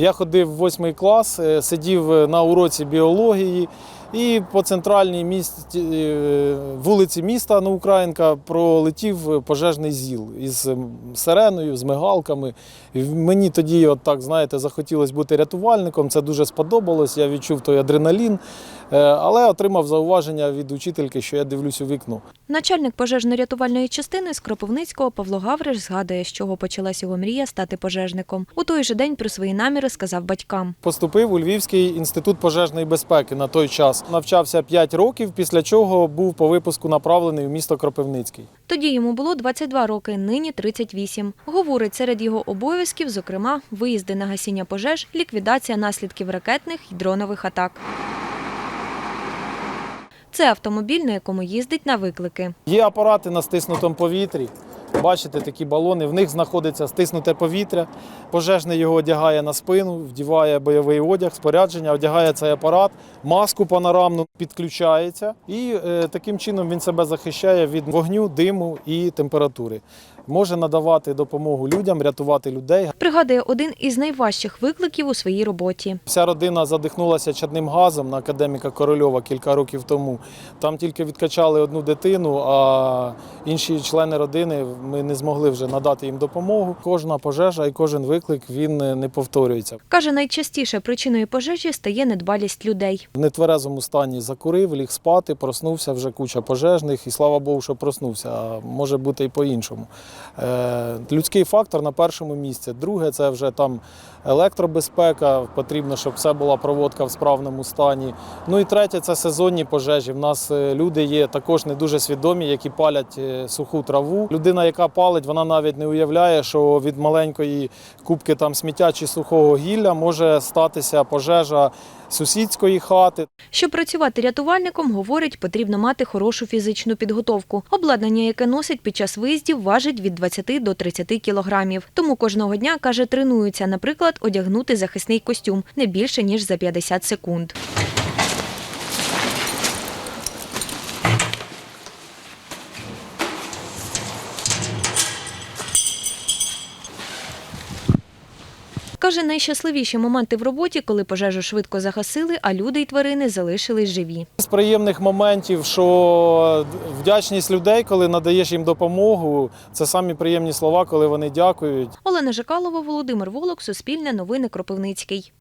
Я ходив в восьмий клас, е, сидів е, на уроці біології. І по центральній місті, е, вулиці міста Новоукраїнка пролетів пожежний зіл із сиреною, з мигалками. Мені тоді, от так, знаєте, захотілося бути рятувальником. Це дуже сподобалось. Я відчув той адреналін, але отримав зауваження від учительки, що я дивлюсь у вікно. Начальник пожежно-рятувальної частини з Кропивницького Павло Гавриш згадує, з чого почалась його мрія стати пожежником. У той же день про свої наміри сказав батькам. Поступив у Львівський інститут пожежної безпеки на той час. Навчався 5 років, після чого був по випуску направлений в місто Кропивницький. Тоді йому було 22 роки, нині 38. Говорить, серед його обов'язків, зокрема, виїзди на гасіння пожеж, ліквідація наслідків ракетних і дронових атак. Це автомобіль, на якому їздить на виклики. Є апарати на стиснутому повітрі. Бачите, такі балони, в них знаходиться стиснуте повітря. Пожежний його одягає на спину, вдіває бойовий одяг, спорядження, одягає цей апарат, маску панорамну підключається, і е, таким чином він себе захищає від вогню, диму і температури. Може надавати допомогу людям, рятувати людей. Пригадує один із найважчих викликів у своїй роботі. Вся родина задихнулася чадним газом на академіка Корольова кілька років тому. Там тільки відкачали одну дитину, а інші члени родини ми не змогли вже надати їм допомогу. Кожна пожежа і кожен виклик він не повторюється. Каже, найчастіше причиною пожежі стає недбалість людей. В нетверезому стані закурив, ліг спати, проснувся вже куча пожежних, і слава Богу, що проснувся. А може бути і по-іншому. Е, людський фактор на першому місці. Друге, це вже там електробезпека. Потрібно, щоб все була проводка в справному стані. Ну і третє це сезонні пожежі. В нас е, люди є також не дуже свідомі, які палять е, суху траву. Людина, яка палить, вона навіть не уявляє, що від маленької кубки там сміття чи сухого гілля може статися пожежа сусідської хати. Щоб працювати рятувальником, говорить, потрібно мати хорошу фізичну підготовку. Обладнання, яке носить під час виїздів, важить від 20 до 30 кілограмів. Тому кожного дня, каже, тренуються, наприклад, одягнути захисний костюм не більше, ніж за 50 секунд. Каже, найщасливіші моменти в роботі, коли пожежу швидко загасили, а люди й тварини залишились живі. З приємних моментів, що вдячність людей, коли надаєш їм допомогу, це самі приємні слова, коли вони дякують. Олена Жикалова, Володимир Волок, Суспільне новини Кропивницький.